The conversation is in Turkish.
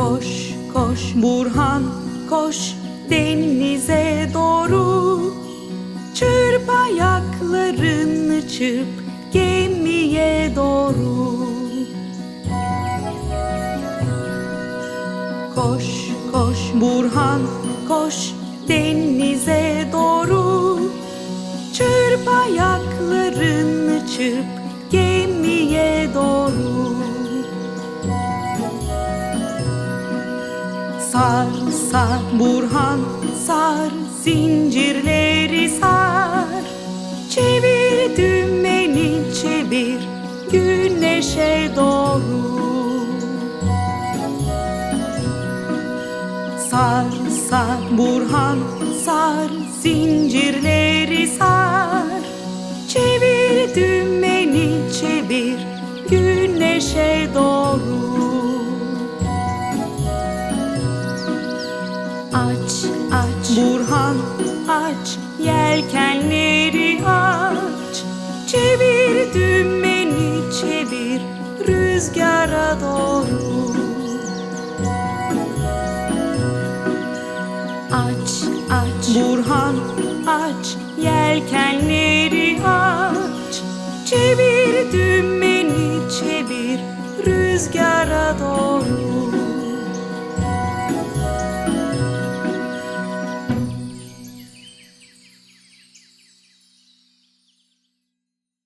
Koş koş. Burhan koş. Denize doğru. Çırp ayaklarını çırp gemiye doğru. Koş koş. Burhan koş. Denize doğru. Çırp ayaklarını çırp Sar sar. Burhan sar zincirleri sar. Çevir dümeni çevir güneşe doğru. Sar sar. Burhan sar zincirleri sar. Çevir dümeni çevir güneşe doğru Aç aç. Burhan aç. Yelkenleri aç. Çevir dümeni çevir. Rüzgara doğru. Aç aç. Burhan aç. Yelkenleri aç. Çevir dümeni çevir. Rüzgara doğru